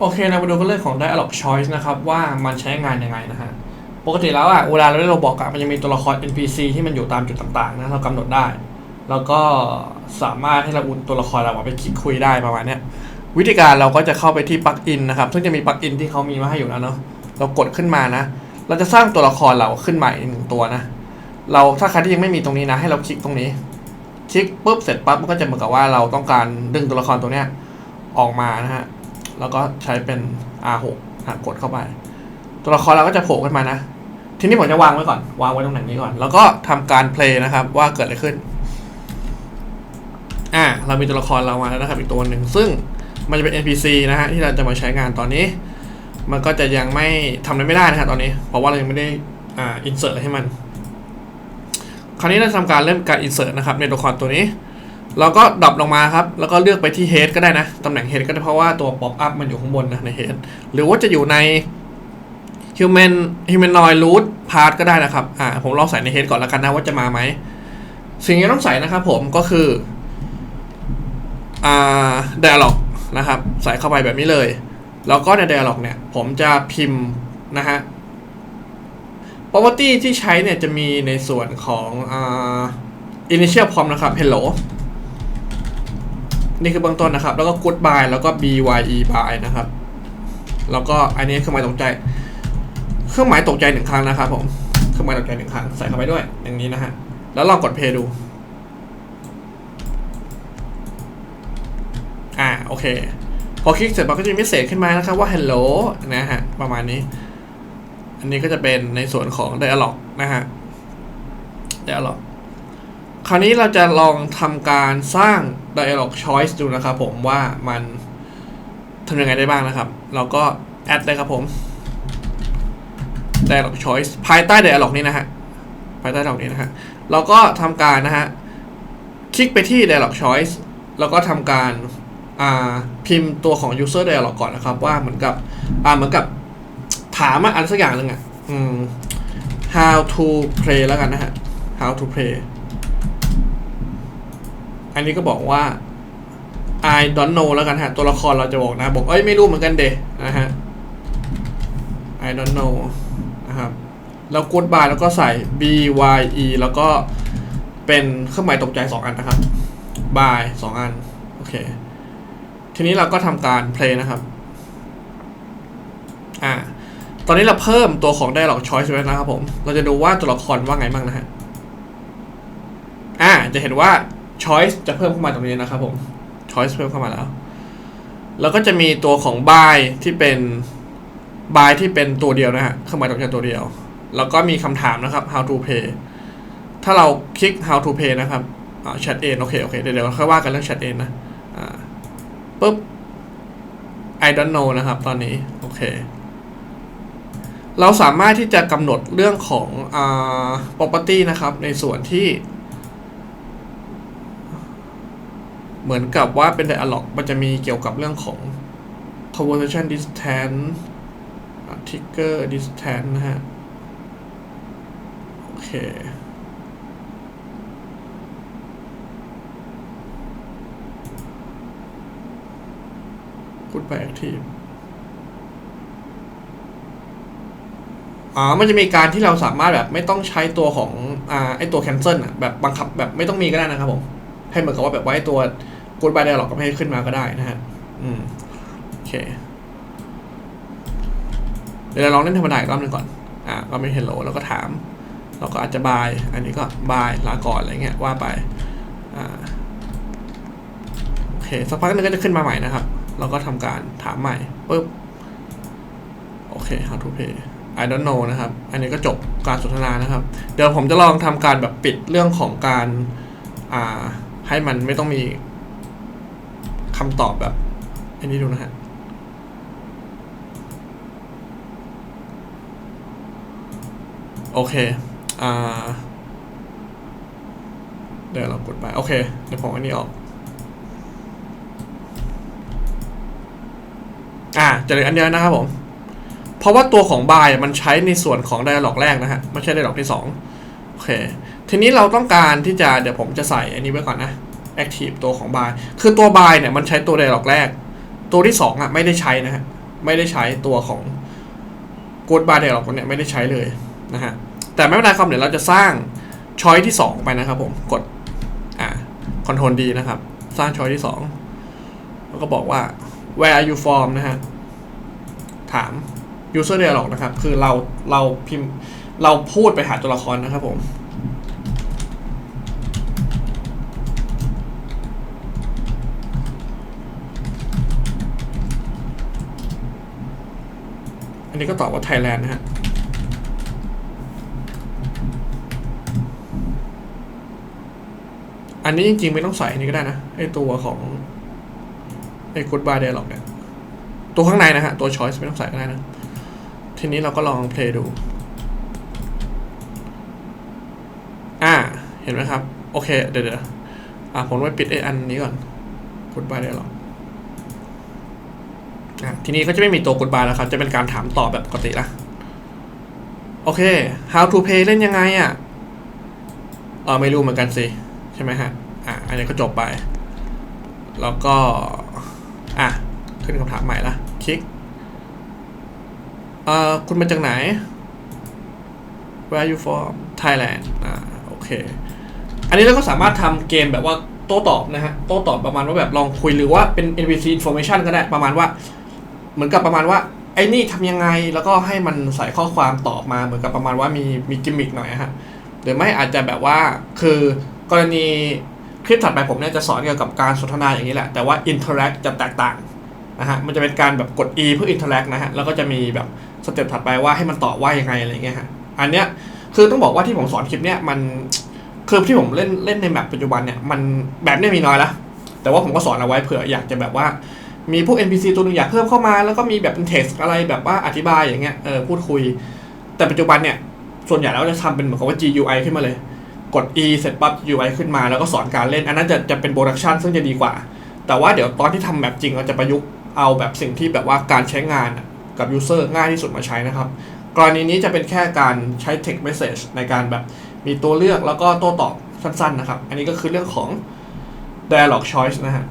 โอเคเรามาดูกันเรื่องของ dialog choice นะครับว่ามันใช้งานยังไงนะฮะปกติแล้วอะเวลาเราเล่นโรบอกอะมันจะมีตัวละคร NPC ที่มันอยู่ตามจุดต่างๆนะเรากำหนดได้ แล้วก็สามารถให้เราอุ่นตัวละครเราอะไปคลิกคุยได้ประมาณเนี้ยวิธีการเราก็จะเข้าไปที่ปลั๊กอินนะครับซึ่งจะมีปลั๊กอินที่เขามีมาให้อยู่แล้วเนาะเรากดขึ้นมานะ เราจะสร้างตัวละครเราขึ้นใหม่หนึ่งตัวนะ เราถ้าใครที่ยังไม่มีตรงนี้นะ ให้เราคลิกตรงนี้ คลิกปุ๊บเสร็จปั๊บมันก็จะเหมือนกับว่าเราต้องการดึงตัวละครตัวเนี้ยออกมานะฮะ แล้วก็ใช้เป็น R6 อะกดเข้าไป ตัวละครเราก็จะโผล่ขึ้นมานะ ทีนี้ผมจะวางไว้ก่อน วางไว้ตรงไหนนี้ก่อน แล้วก็ทำการเพลย์นะครับ ว่าเกิดอะไรขึ้น อ่า เรามีตัวละครเรามาแล้วนะครับ อีกตัวหนึ่ง ซึ่งมันจะเป็น NPC นะฮะที่เราจะมาใช้งานตอนนี้ มันก็จะยังไม่ทำอะไรไม่ได้นะครับตอนนี้ เพราะว่าเรายังไม่ได้อ่า insert อะไรให้มัน คราวนี้เราทำการเริ่มการ insert นะครับในตัวละครตัวนี้ เราก็ดรอปลงมาครับ แล้วก็เลือกไปที่ head ก็ได้นะ ตำแหน่ง head ก็ได้เพราะว่าตัว pop up มันอยู่ข้างบนนะใน head หรือว่าจะอยู่ใน human humanoid root part ก็ได้นะครับ อ่า ผมลองใส่ใน head ก่อนแล้วกันนะว่าจะมาไหม สิ่งที่ต้องใส่นะครับผมก็คือ อ่า dialog นะครับ ใส่เข้าไปแบบนี้เลย แล้วก็ใน dialog เนี่ย ผมจะพิมพ์นะฮะ property ที่ใช้เนี่ยจะมีในส่วนของอ่า initial prompt นะครับ hello นี่คือเบื้องต้นนะครับ แล้วก็ goodbye แล้วก็ bye bye นะครับ แล้วก็อันนี้เครื่องหมายตกใจ เครื่องหมายตกใจหนึ่งครั้งนะครับผม เครื่องหมายตกใจหนึ่งครั้งใส่เข้าไปด้วย อย่างนี้นะฮะ แล้วลองกด play ดู อ่า โอเค พอคลิกเสร็จมันก็จะมีเมสเซจขึ้นมานะครับว่า hello นะฮะ ประมาณนี้ อันนี้ก็จะเป็นในส่วนของ dialog นะฮะ dialog คราวนี้เราจะลองทำการสร้าง dialog choice ดูนะครับผมว่ามันทำยังไงได้บ้างนะครับ เราก็ add เลยครับผม dialog choice ภายใต้ dialog นี้นะฮะ ภายใต้ dialog นี้นะฮะ เราก็ทำการนะฮะ คลิกไปที่ dialog choice แล้วก็ทำการพิมพ์ตัวของ user dialog ก่อนนะครับ ว่าเหมือนกับเหมือนกับถามอะอันสักอย่างหนึ่งอะ how to play แล้วกันนะฮะ how to play อันนี้ก็บอกว่า I don't know แล้วกันฮะ ตัวละครเราจะบอกนะ บอก เอ้ย ไม่รู้เหมือนกันเดะนะฮะ I don't know นะครับ แล้ว goodbye แล้วก็ใส่ b y e แล้วก็เป็นเครื่องหมายตกใจ 2 อันนะครับ bye 2อัน โอเค ทีนี้เราก็ทำการ play นะครับ อ่า ตอนนี้เราเพิ่มตัวของ dialog choice ไว้นะครับผม เราจะดูว่าตัวละครว่าไงบ้างนะฮะ อ่า จะเห็นว่า choice จะเพิ่มเข้ามาตรงนี้นะครับผม choice เพิ่มเข้ามาแล้ว แล้วก็จะมีตัวของ buy ที่เป็น buy ที่เป็นตัวเดียวนะฮะเครื่องหมายตกใจตัวเดียว แล้วก็มีคำถามนะครับ how to pay ถ้าเราคลิก how to pay นะครับ chat in โอเคโอเคเดี๋ยวเดี๋ยวค่อยว่ากันเรื่อง chat in นะอ่าปุ๊บ I don't know นะครับตอนนี้ โอเค เราสามารถที่จะกำหนดเรื่องของอ่า property นะครับ ในส่วนที่ เหมือนกับว่าเป็น dialog มันจะมีเกี่ยวกับเรื่องของ conversation distance trigger distance นะฮะ โอเค goodbye active อ๋อ มันจะมีการที่เราสามารถแบบไม่ต้องใช้ตัวของ อ่า ไอตัว cancel อะ แบบบังคับแบบไม่ต้องมีก็ได้นะครับผม ให้เหมือนกับว่าแบบไว่าไอตัว goodbye dialog ก็ไม่ให้ขึ้นมาก็ได้นะฮะ อืม โอเค เดี๋ยวเราลองเล่นธรรมดาอีกรอบหนึงก่อน อ่า ก็ไม่ hello แล้วก็ถาม เราก็อาจจะบาย อันนี้ก็บายลาก่อนอะไรเงี้ยว่าไป อ่า โอเค สักพักนึงก็จะขึ้นมาใหม่นะครับ เราก็ทำการถามใหม่ปุ๊บ โอเค how to pay I don't know นะครับ อันนี้ก็จบการสนทนานะครับ เดี๋ยวผมจะลองทำการแบบปิดเรื่องของการ อ่า ให้มันไม่ต้องมี คำตอบแบบ อันนี้ดูนะฮะโอเค อ่า เดี๋ยวเรากดไป โอเค เดี๋ยวผมอันนี้ออก อ่า จะเหลืออันเดียวนะครับผม เพราะว่าตัวของบายมันใช้ในส่วนของ dialog แรกนะฮะ ไม่ใช่ dialog ที่สอง โอเค ทีนี้เราต้องการที่จะ เดี๋ยวผมจะใส่อันนี้ไว้ก่อนนะ active ตัวของบายคือตัวบายเนี่ยมันใช้ตัว dialog แรก ตัวที่สองอะไม่ได้ใช้นะฮะไม่ได้ใช้ตัวของ Good Bar Dialog เนี่ยไม่ได้ใช้เลยนะฮะแต่ไม่เป็นไรครับเดี๋ยวเราจะสร้างช้อยที่ 2 ไปนะครับผมกดอ่า Ctrl D นะครับ สร้างช้อยที่ 2 แล้วก็บอกว่า where are you from นะฮะถาม user dialog นะครับ คือเราเราพิมพ์เราพูดไปหาตัวละครนะครับผม อันนี้ก็ตอบว่า Thailand นะฮะอันนี้จริงๆไม่ต้องใส่อันนี้ก็ได้นะไอตัวของไอ้ Goodbye Dialog เนี่ยตัวข้างในนะฮะ ตัว Choice ไม่ต้องใส่ก็ได้นะ ทีนี้เราก็ลอง play ดู อ่า เห็นไหมครับ โอเค เดี๋ยวเดี๋ยวอ่าผมไปปิดไอ้อันนี้ก่อน Goodbye Dialog อะ ทีนี้ก็จะไม่มีตัว Goodbye แล้วครับ จะเป็นการถามตอบแบบปกติละโอเค how to play เล่นยังไงอะเออไม่รู้เหมือนกันสิ ใช่ไหมฮะ อะ อันนี้ก็จบไป แล้วก็ อะ ขึ้นคำถามใหม่ละคลิก เอ่อ คุณมาจากไหน Where are you from Thailand อ่าโอเค อันนี้เราก็สามารถทำเกมแบบว่าโต้ตอบนะฮะ โต้ตอบประมาณว่าแบบลองคุยหรือว่าเป็น NPC information ก็ได้ประมาณว่า เหมือนกับประมาณว่าไอ้นี่ทำยังไงแล้วก็ให้มันใส่ข้อความตอบมาเหมือนกับประมาณว่ามีมีกิมมิกหน่อยอะฮะหรือไม่อาจจะแบบว่าคือกรณีคลิปถัดไปผมเนี่ยจะสอนเกี่ยวกับการสนทนาอย่างนี้แหละ แต่ว่า interact จะแตกต่างนะฮะมันจะเป็นการแบบกด e เพื่อ interact นะฮะแล้วก็จะมีแบบสเต็ปถัดไปว่าให้มันตอบว่ายังไงอะไรเงี้ยฮะอันเนี้ยคือต้องบอกว่าที่ผมสอนคลิปเนี้ยมันคือที่ผมเล่นเล่นในแมปปัจจุบันเนี่ยมันแบบเนี้ยมีน้อยละแต่ว่าผมก็สอนเอาไว้เผื่ออยากจะแบบว่า มีพวก NPC ตัวหนึ่งอยากเพิ่มเข้ามา แล้วก็มีแบบเป็น text อะไรแบบว่าอธิบายอย่างเงี้ยเออพูดคุย แต่ปัจจุบันเนี่ย ส่วนใหญ่แล้วจะทำเป็นเหมือนกับว่า GUI ขึ้นมาเลย กด E เสร็จปั๊บ UI ขึ้นมาแล้วก็สอนการเล่น อันนั้นจะจะเป็นโปรดักชันซึ่งจะดีกว่า แต่ว่าเดี๋ยวตอนที่ทำแบบจริงเราจะประยุกต์เอาแบบสิ่งที่แบบว่าการใช้งานกับยูเซอร์ง่ายที่สุดมาใช้นะครับกรณีนี้จะเป็นแค่การใช้ text message ในการแบบมีตัวเลือกแล้วก็โต้ตอบสั้นๆนะครับ อันนี้ก็คือเรื่องของ dialog choice นะฮะ